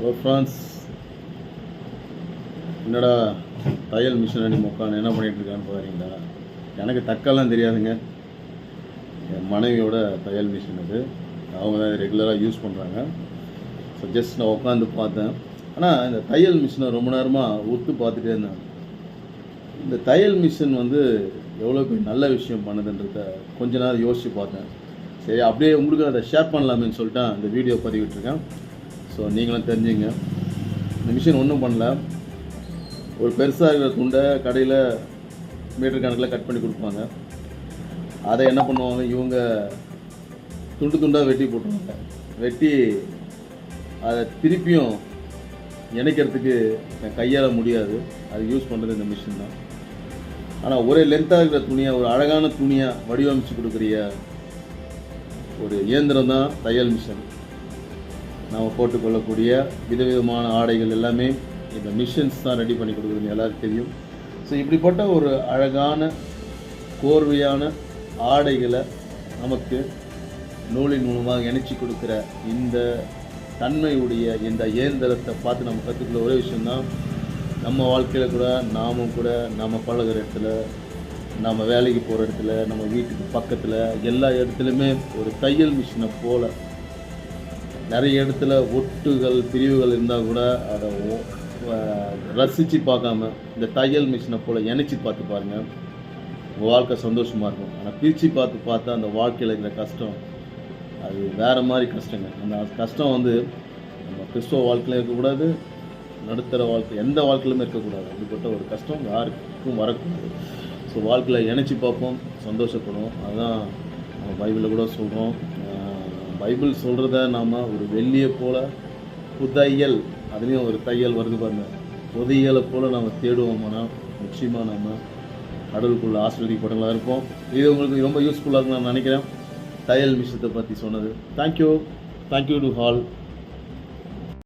Hello France என்னடா தையல் machine அடி உட்காந்து என்ன பண்ணிகிட்ருக்கான்னு பாருங்களா எனக்கு தக்கெல்லாம் தெரியாதுங்க. என் மனைவியோட தையல் மிஷின் அது. அவங்க தான் ரெகுலராக யூஸ் பண்ணுறாங்க ஸோ ஜஸ்ட் நான் உட்காந்து பார்த்தேன். ஆனால் இந்த தையல் மிஷினை ரொம்ப நேரமாக ஒத்து பார்த்துட்டே இருந்தேன் இந்த தையல் மிஷின் வந்து எவ்வளோ பெரிய நல்ல விஷயம் பண்ணுதுன்றத கொஞ்ச நேரம் யோசித்து பார்த்தேன். சரி அப்படியே உங்களுக்கு அதை ஷேர் பண்ணலாமேன்னு சொல்லிட்டு இந்த வீடியோ பதிவிட்டுருக்கேன். ஸோ நீங்களும் தெரிஞ்சுங்க. இந்த மிஷின் ஒன்றும் பண்ணல. ஒரு பெருசாக இருக்கிற துண்டை கடையில் மீட்டர் கணக்கில் கட் பண்ணி கொடுப்பாங்க. அதை என்ன பண்ணுவாங்க? இவங்க துண்டு துண்டாக வெட்டி போட்டுருவாங்க. வெட்டி அதை திருப்பியும் இணைக்கிறதுக்கு என் கையால் முடியாது. அது யூஸ் பண்ணுறது இந்த மிஷின் தான். ஆனால் ஒரே லென்த்தாக இருக்கிற துணியாக ஒரு அழகான துணியாக வடிவமைச்சு கொடுக்குறிய ஒரு இயந்திரம் தான் தையல் மிஷின் நாம் போட்டுக்கொள்ளக்கூடிய விதவிதமான ஆடைகள் எல்லாமே இந்த மிஷின்ஸ் தான் ரெடி பண்ணி கொடுக்குறது எல்லாருக்கும் தெரியும். ஸோ இப்படிப்பட்ட ஒரு அழகான கோர்வையான ஆடைகளை நமக்கு நூலின் மூலமாக இணைச்சி கொடுக்குற இந்த தன்மையுடைய இந்த இயந்திரத்தை பார்த்து நம்ம கற்றுக்குள்ள ஒரே விஷயந்தான் நம்ம வாழ்க்கையில் கூட நாமும் கூட நம்ம பழகுற இடத்துல நம்ம வேலைக்கு போகிற இடத்துல நம்ம வீட்டுக்கு பக்கத்தில் எல்லா இடத்துலையுமே ஒரு தையல் மிஷினை போல் நிறைய இடத்துல ஒட்டுகள் பிரிவுகள் இருந்தால் கூட அதை ரசித்து பார்க்காம இந்த தையல் மிஷினை போல் இணைச்சி பார்த்து பாருங்கள் உங்கள் வாழ்க்கை சந்தோஷமாக இருக்கும். ஆனால் பிரித்து பார்த்து பார்த்தா அந்த வாழ்க்கையில் இருக்கிற கஷ்டம் அது வேறு மாதிரி கஷ்டங்க. அந்த கஷ்டம் வந்து நம்ம கிறிஸ்துவ வாழ்க்கையில் இருக்கக்கூடாது நடுத்தர வாழ்க்கை எந்த வாழ்க்கையிலுமே இருக்கக்கூடாது. அப்படிப்பட்ட ஒரு கஷ்டம் யாருக்கும் வரக்கூடாது. ஸோ வாழ்க்கையில் இணைச்சி பார்ப்போம் சந்தோஷப்படுவோம். அதுதான் பைபிளில் கூட சொல்கிறோம் பைபிள் சொல்கிறத நாம் ஒரு வெள்ளியை போல் புதையல் அதுலேயும் ஒரு தையல் வருது பாருங்க. புதையலை போல் நம்ம தேடுவோம்னா நிச்சயமாக நம்ம கடவுளுக்குள்ள ஆசிரியப்படங்களாக இருப்போம். இது உங்களுக்கு ரொம்ப யூஸ்ஃபுல்லாக இருக்கும்னு நான் நினைக்கிறேன். தையல் விஷயத்தை பற்றி சொன்னது. Thank you thank you to hall